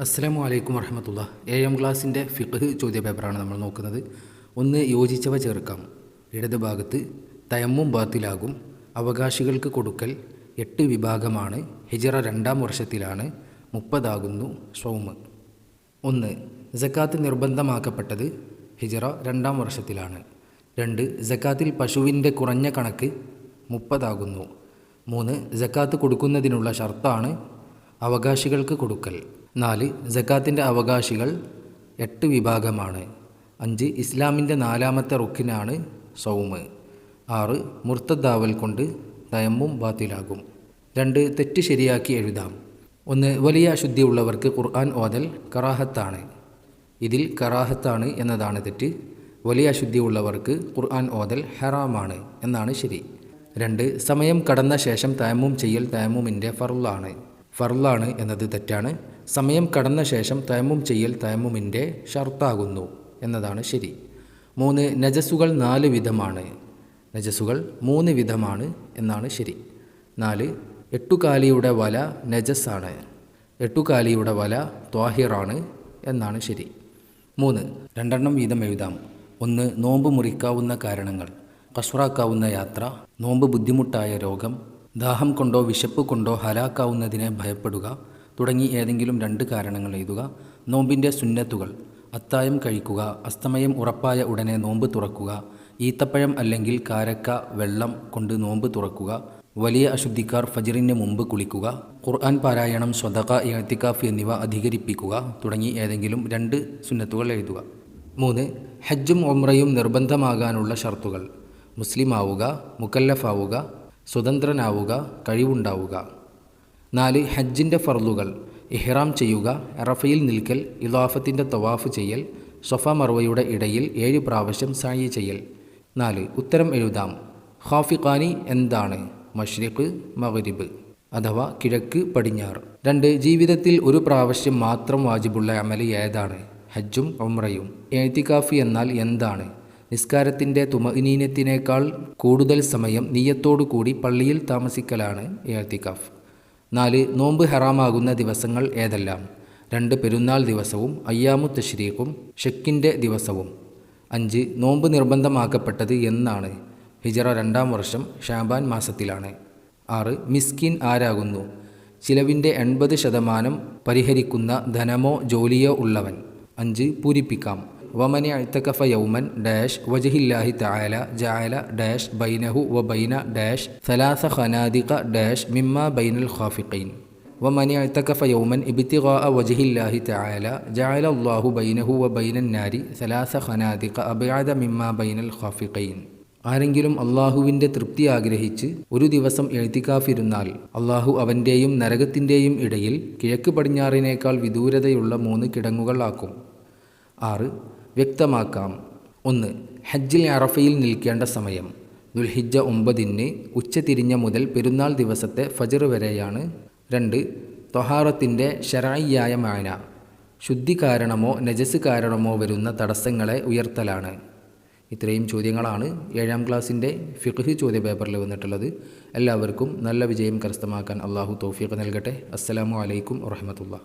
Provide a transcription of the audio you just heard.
അസ്സലാമു അലൈക്കും വറഹമത്തുള്ള. എം ക്ലാസ്സിന്റെ ഫിഖ് ചോദ്യ പേപ്പറാണ് നമ്മൾ നോക്കുന്നത്. ഒന്ന് യോജിച്ചവ ചേർക്കാം. ഇടത് ഭാഗത്ത് തയമ്മും ബാത്തിലാകും. അവകാശികൾക്ക് കൊടുക്കൽ എട്ട് വിഭാഗമാണ്. ഹിജറ രണ്ടാം വർഷത്തിലാണ്. മുപ്പതാകുന്നു സൗമ്. ഒന്ന് ജക്കാത്ത് നിർബന്ധമാക്കപ്പെട്ടത് ഹിജറ രണ്ടാം വർഷത്തിലാണ്. രണ്ട് ജക്കാത്തിൽ പശുവിന്റെ കുറഞ്ഞ കണക്ക് മുപ്പതാകുന്നു. മൂന്ന് ജക്കാത്ത് കൊടുക്കുന്നതിനുള്ള ഷർത്താണ് അവകാശികൾക്ക് കൊടുക്കൽ. നാല് ജക്കാത്തിന്റെ അവകാശികൾ എട്ട് വിഭാഗമാണ്. അഞ്ച് ഇസ്ലാമിന്റെ നാലാമത്തെ റുക്കിനാണ് സൗമ്. ആറ് മുർത്തദ്ദാവൽ കൊണ്ട് തയമ്മും ബാത്തിലാകും. രണ്ട് തെറ്റ് ശരിയാക്കി എഴുതാം. ഒന്ന് വലിയ അശുദ്ധിയുള്ളവർക്ക് ഖുർആൻ ഓതൽ കറാഹത്താണ്. ഇതിൽ കറാഹത്താണ് എന്നതാണ് തെറ്റ്. വലിയ അശുദ്ധിയുള്ളവർക്ക് ഖുർആൻ ഓതൽ ഹറാമാണ് എന്നാണ് ശരി. രണ്ട് സമയം കടന്ന ശേഷം തയമ്മും ചെയ്യൽ തയമ്മുമിന്റെ ഫറുള്ളാണ് ഫറുള്ളാണ് എന്നത് തെറ്റാണ്. സമയം കടന്ന ശേഷം തയമ്മും ചെയ്യൽ തയമ്മുമിന്റെ ഷർത്താകുന്നു എന്നതാണ് ശരി. മൂന്ന് നജസുകൾ നാല് വിധമാണ്. നജസുകൾ മൂന്ന് വിധമാണ് എന്നാണ് ശരി. നാല് എട്ടുകാലിയുടെ വല നജസാണ് എട്ടുകാലിയുടെ വല ത്വാഹിറാണ് എന്നാണ് ശരി. മൂന്ന് രണ്ടെണ്ണം വീതം എഴുതാം. ഒന്ന് നോമ്പ് മുറിക്കാവുന്ന കാരണങ്ങൾ. കഷ്റാക്കാവുന്ന യാത്ര. നോമ്പ് ബുദ്ധിമുട്ടായ രോഗം. ദാഹം കൊണ്ടോ വിശപ്പ് കൊണ്ടോ ഹലാക്കാവുന്നതിനെ ഭയപ്പെടുക തുടങ്ങി ഏതെങ്കിലും രണ്ട് കാരണങ്ങൾ എഴുതുക. നോമ്പിന്റെ സുന്നത്തുകൾ. അത്തായം കഴിക്കുക. അസ്തമയം ഉറപ്പായ ഉടനെ നോമ്പ് തുറക്കുക. ഈത്തപ്പഴം അല്ലെങ്കിൽ കാരക്ക വെള്ളം കൊണ്ട് നോമ്പ് തുറക്കുക. വലിയ അശുദ്ധിക്കാർ ഫജിറിന് മുമ്പ് കുളിക്കുക. ഖുർആൻ പാരായണം സ്വതക എഴുത്തിക്കാഫ് എന്നിവ അധികരിപ്പിക്കുക തുടങ്ങി ഏതെങ്കിലും രണ്ട് സുന്നത്തുകൾ എഴുതുക. മൂന്ന് ഹജ്ജും ഒമ്രയും നിർബന്ധമാകാനുള്ള ഷർത്തുകൾ. മുസ്ലിം ആവുക മുക്കല്ലഫാവുക സ്വതന്ത്രനാവുക കഴിവുണ്ടാവുക. നാല് ഹജ്ജിന്റെ ഫർലുകൾ ഇഹ്റാം ചെയ്യുക അറഫയിൽ നിൽക്കൽ ഇലാഫത്തിന്റെ തവാഫ് ചെയ്യൽ സൊഫ മർവയുടെ ഇടയിൽ ഏഴ് പ്രാവശ്യം സായി ചെയ്യൽ. നാല് ഉത്തരം എഴുതാം. ഹാഫിഖാനി എന്താണ്? മഷ്രിഖ് മഗ്രിബ് അഥവാ കിഴക്ക് പടിഞ്ഞാറ് രണ്ട് ജീവിതത്തിൽ ഒരു പ്രാവശ്യം മാത്രം വാജിബുള്ള അമല ഏതാണ്? ഹജ്ജും ഒമ്രയും എഴുത്തിക്കാഫി എന്നാൽ എന്താണ്? നിസ്കാരത്തിന്റെ തുമനീനത്തിനേക്കാൾ കൂടുതൽ സമയം നീയത്തോടു കൂടി പള്ളിയിൽ താമസിക്കലാണ് എഴുത്തിക്കാഫ് നാല് നോമ്പ് ഹറാമാകുന്ന ദിവസങ്ങൾ ഏതെല്ലാം? രണ്ട് പെരുന്നാൾ ദിവസവും അയ്യാമു തഷ്രീഖും ഷെക്കിന്റെ ദിവസവും. അഞ്ച് നോമ്പ് നിർബന്ധമാക്കപ്പെട്ടത് എന്നാണ്. ഹിജറ രണ്ടാം വർഷം ഷാബാൻ മാസത്തിലാണ്. ആറ് മിസ്കിൻ ആരാകുന്നു? ചിലവിന്റെ എൺപത് ശതമാനം പരിഹരിക്കുന്ന ധനമോ ജോലിയോ ഉള്ളവൻ. അഞ്ച് പൂരിപ്പിക്കാം. വമനി അഴ്ത്തക്കഫ യൗമൻ ഡാഷ് വജഹില്ലാഹി തായാല ജായല ഡാഷ് ബൈനഹു വ ബൈന ഡാഷ് സലാസ ഖനാദിക ഡാഷ് മിമ്മ ബൈനൽ ഖാഫിഖൈൻ. വമനി അഴ്ത്തക്കഫ യൗമൻ ഇബ്തിഗാ വജഹില്ലാഹി തായാല ജായല അള്ളാഹു ബൈനഹു വ ബൈനൻ നാരി സലാസ ഖനാദിക അബയാദ മിമ്മ ബൈനൽ ഖാഫിഖൈൻ. ആരെങ്കിലും അള്ളാഹുവിന്റെ തൃപ്തി ആഗ്രഹിച്ച് ഒരു ദിവസം എഴുത്തിക്കാഫിരുന്നാൽ അള്ളാഹു അവന്റെയും നരകത്തിന്റെയും ഇടയിൽ കിഴക്ക് പടിഞ്ഞാറിനേക്കാൾ വിദൂരതയുള്ള മൂന്ന് കിടങ്ങുകളാക്കും ആറ് വ്യക്തമാക്കാം. ഒന്ന് ഹജ്ജിൽ അറഫയിൽ നിൽക്കേണ്ട സമയം. ദുൽഹിജ ഒമ്പതിന് ഉച്ചതിരിഞ്ഞ മുതൽ പെരുന്നാൾ ദിവസത്തെ ഫജർ വരെയാണ്. രണ്ട് തൊഹാറത്തിന്റെ ഷെറായിയായ മാന. ശുദ്ധി കാരണമോ നജസ് കാരണമോ വരുന്ന തടസ്സങ്ങളെ ഉയർത്തലാണ്. ഇത്രയും ചോദ്യങ്ങളാണ് ഏഴാം ക്ലാസ്സിന്റെ ഫിഖ് ചോദ്യ പേപ്പറിൽ വന്നിട്ടുള്ളത്. എല്ലാവർക്കും നല്ല വിജയം കരസ്ഥമാക്കാൻ അള്ളാഹു തൗഫീഖ് നൽകട്ടെ. അസ്സലാമു അലൈക്കും വറഹമത്തുള്ള.